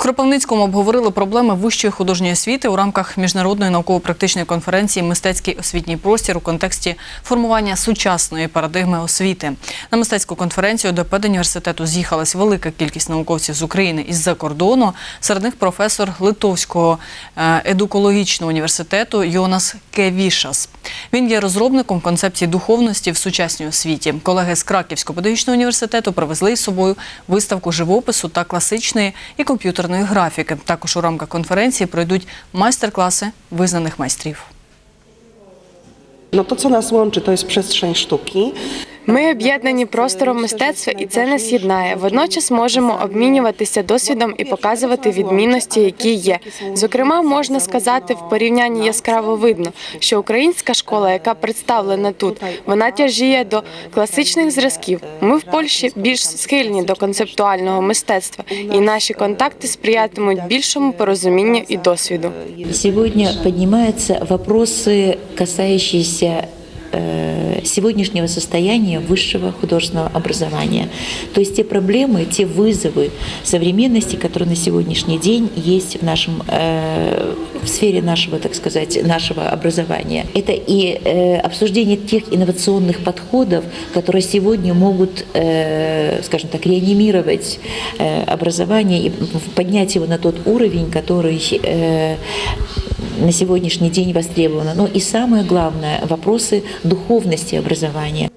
В Кропивницькому обговорили проблеми вищої художньої освіти у рамках міжнародної науково-практичної конференції Мистецький освітній простір у контексті формування сучасної парадигми освіти. На мистецьку конференцію до педуніверситету з'їхалась велика кількість науковців з України і з-за кордону. Серед них професор Литовського е, едукологічного університету Йонас Кевішас. Він є розробником концепції духовності в сучасній освіті. Колеги з Краківського педагогічного університету привезли із собою виставку живопису та класичної і комп'ютерної графіки. Також у рамках конференції пройдуть майстер-класи визнаних майстрів. No to, co nas łączy, to jest przestrzeń sztuki. Ми об'єднані простором мистецтва, і це нас єднає. Водночас можемо обмінюватися досвідом і показувати відмінності, які є. Зокрема, можна сказати, в порівнянні яскраво видно, що українська школа, яка представлена тут, вона тяжіє до класичних зразків. Ми в Польщі більш схильні до концептуального мистецтва, і наші контакти сприятимуть більшому порозумінню і досвіду. Сегодня поднимаются вопросы, касающиеся э, сегодняшнего состояния высшего художественного образования. То есть те проблемы, те вызовы современности, которые на сегодняшний день есть в нашем э, в сфере нашего, так сказать, нашего образования. Это и э, обсуждение тех инновационных подходов, которые сегодня могут, э, скажем так, реанимировать э, образование и поднять его на тот уровень, который э, на сегодняшний день востребовано. Но и самое главное – вопросы духовности образования.